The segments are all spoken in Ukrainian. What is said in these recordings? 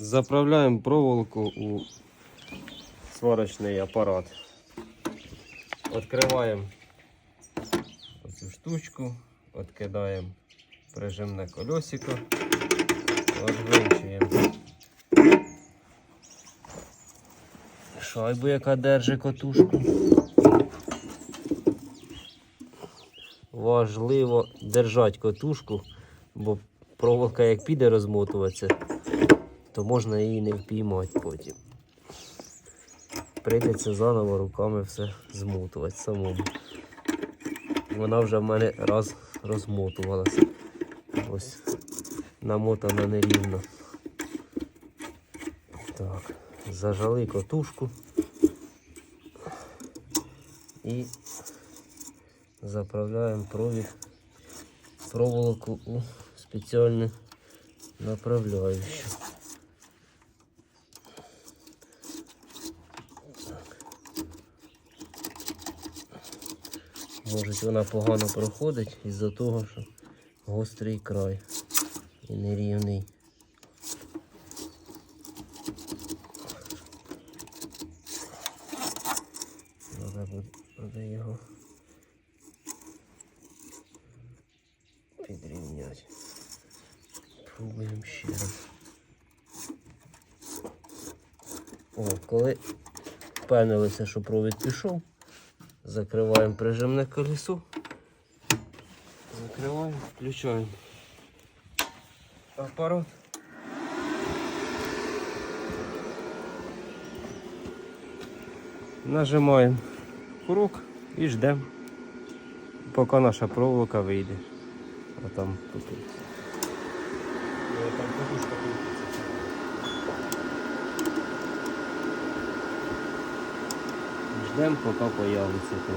Заправляємо проволоку у сварочний апарат. Відкриваємо оцю штучку, відкидаємо прижимне колесико, відвинчуємо шайбу, яка держить катушку. Важливо держати катушку, бо проволока як піде розмотуватися, то можна її не впіймати потім. Прийдеться заново руками все змотувати самому. Вона вже в мене раз розмотувалася. Ось намотана нерівно. Так, зажали котушку і заправляємо провід проволоку у спеціальну направляючу. Може вона погано проходить із-за того, що гострий край і нерівний. Буде його підрівняти. Пробуємо ще раз. О, коли впевнилися, що провід пішов, закриваємо прижимне колесо. Закриваємо, включаємо апарат. Нажимаємо курок і ждемо, поки наша проволока вийде. А там крутиться. Там Ждем, пока появится это.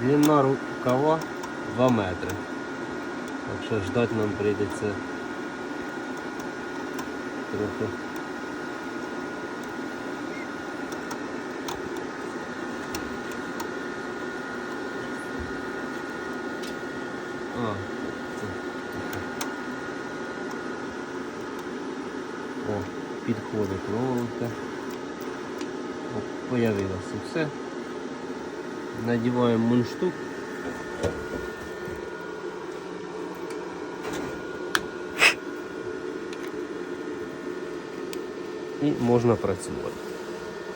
Длина рукава 2 метра. Так что ждать нам придется трохи. О, підходить проволока. О, появилося все. Надіваємо мундштук. І можна працювати.